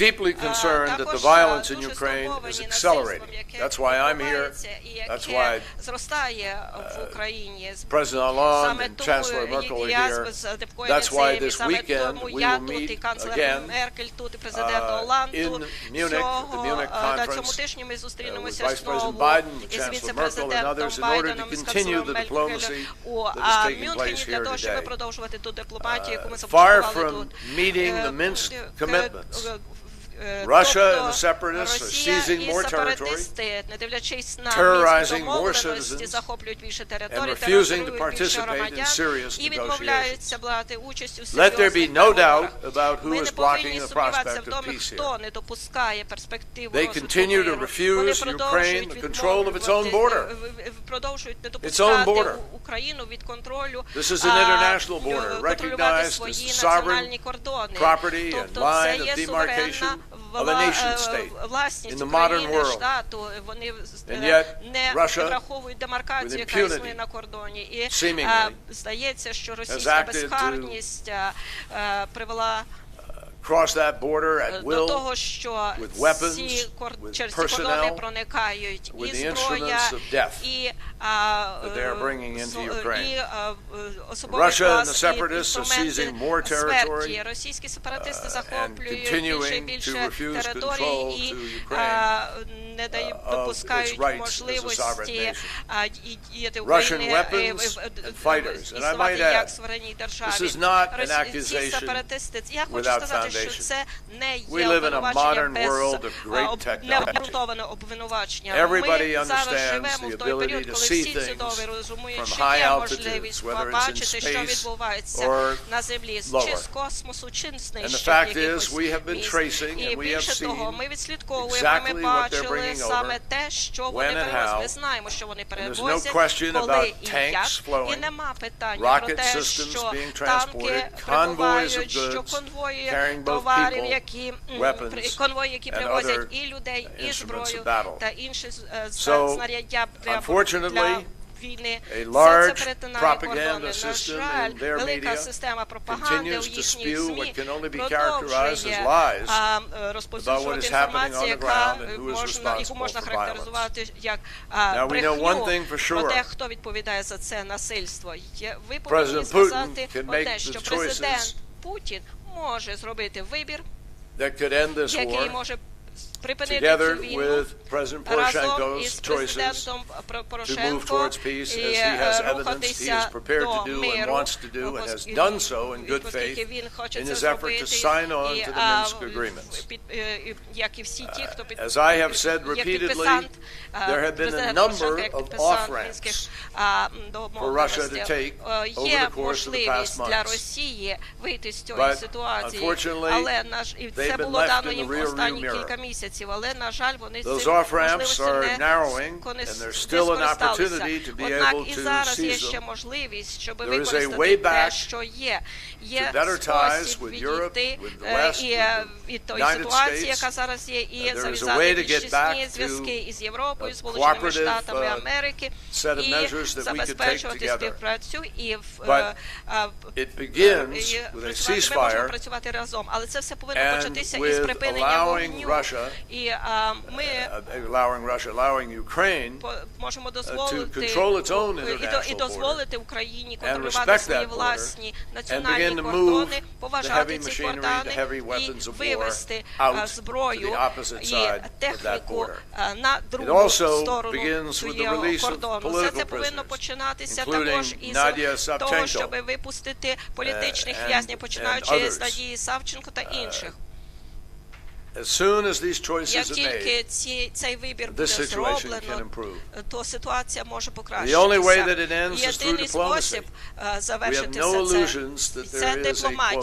deeply concerned that the violence in Ukraine is accelerating. That's why I'm here. Uh, That's why uh, President Hollande and Chancellor Merkel are here. That's why this weekend we will meet again uh, in Munich, the Munich conference, uh, with Vice President Biden, with Chancellor Merkel, and others in order to continue the diplomacy that is taking place here today. Uh, far from meeting the Minsk commitments, Russia тобто and the separatists are Росія seizing і more territory, сепаратисти, не дивлячись на terrorizing мінські more домовленості, citizens, захоплюють більше and територій, refusing to тероризують більше participate in громадян serious і negotiations. відмовляються брати участь у Let there be серйозних no doubt переговорах. about who Ми is не повинні blocking the сумніватися prospect в of тому, peace хто here. не допускає перспективу They розвитку continue to миру. refuse Вони Ukraine продовжують the control of its own відмовлювати- border. в- в- в- продовжують не own допускати border. У- Україну від контролю This is an а, international border, контролювати recognized as свої the sovereign національні кордони. property and Тобто line це of є demarcation суверенна of a вла е, власність України, штату. Вони е, не враховують демаркацію, яка існує на кордоні, і е, здається, що російська безкарність привела Cross that border at до will, того, що with weapons, ці кор... with через ці кордони personnel, проникають with і the зброя, instruments of death і, а, that they are е, bringing into со- Ukraine. і а, е, особовий Russia and the клас, і separatists are інструменти seizing more смерті. territory, Російські сепаратисти uh, захоплюють and більше і continuing більше to refuse територій control і to а, не дають, uh, of допускають its rights as a можливості sovereign nation. а, і діяти Russian України weapons е, в- в- and в- fighters. And I існувати might як add, суверенній державі. this is not an Росі- Ці accusation сепаратисти, я хочу without сказати, що foundation. це не є We live in a обвинувачення modern без world of great а, об- technology. необґрунтоване обвинувачення. Everybody Ми зараз understands живемо the в той ability період, to коли see всі things чудово розуміють, from що high є altitudes, можливість whether it's in побачити, що space відбувається or на землі, чи lower. з космосу, чи з And the нижчих fact якихось is, we have been місць. tracing І and we have більше того, seen ми відслідковуємо, exactly ми what they're бачили bringing саме over, те, що when вони and перевозять. how. Ми знаємо, що вони there's no перевозять, question коли about і tanks як. flowing, І нема питання про rocket те, systems що being танки transported, convoys of прибувають, що goods, конвої carrying both товарів, які конвої, які привозять і людей, і зброю та інше знаряддя для війни. Все це перетинає кордони. На жаль, велика система пропаганди у їхніх ЗМІ продовжує е, розповсюджувати інформацію, яка е, можна, яку можна характеризувати як брехню про те, хто відповідає за це насильство. Ви повинні сказати одне, що президент Путін може зробити вибір, that could end this який war може припинити together with President Poroshenko's choices to move towards peace as he has evidence he is prepared to do and wants to do and has done so in good faith in his effort to sign on to the Minsk agreements. Uh, as I have said repeatedly, there have been a number of off-ramps for Russia to take over the course of the past months. But unfortunately, they've been left in the rearview mirror. мешканців, але на жаль, вони цим можливості не скористалися. Однак і зараз є ще можливість, щоб використати те, що є. Є спосіб відійти е, і е, від тої ситуації, яка зараз є, і зав'язати більшісні зв'язки із Європою, Сполученими Штатами Америки. і забезпечувати співпрацю і в е, працювати ми можемо працювати разом, але це все повинно початися із припинення вогню і ми можемо дозволити і дозволити Україні контролювати свої власні національні кордони, поважати ці кордони і вивести е, зброю і техніку е, на другу сторону цього кордону. Все це повинно починатися також із того, щоб випустити політичних в'язнів, починаючи з Надії Савченко та інших. Як тільки ці, цей вибір буде зроблено, то ситуація може покращитися. Єдиний спосіб е, завершити все це, це дипломатія.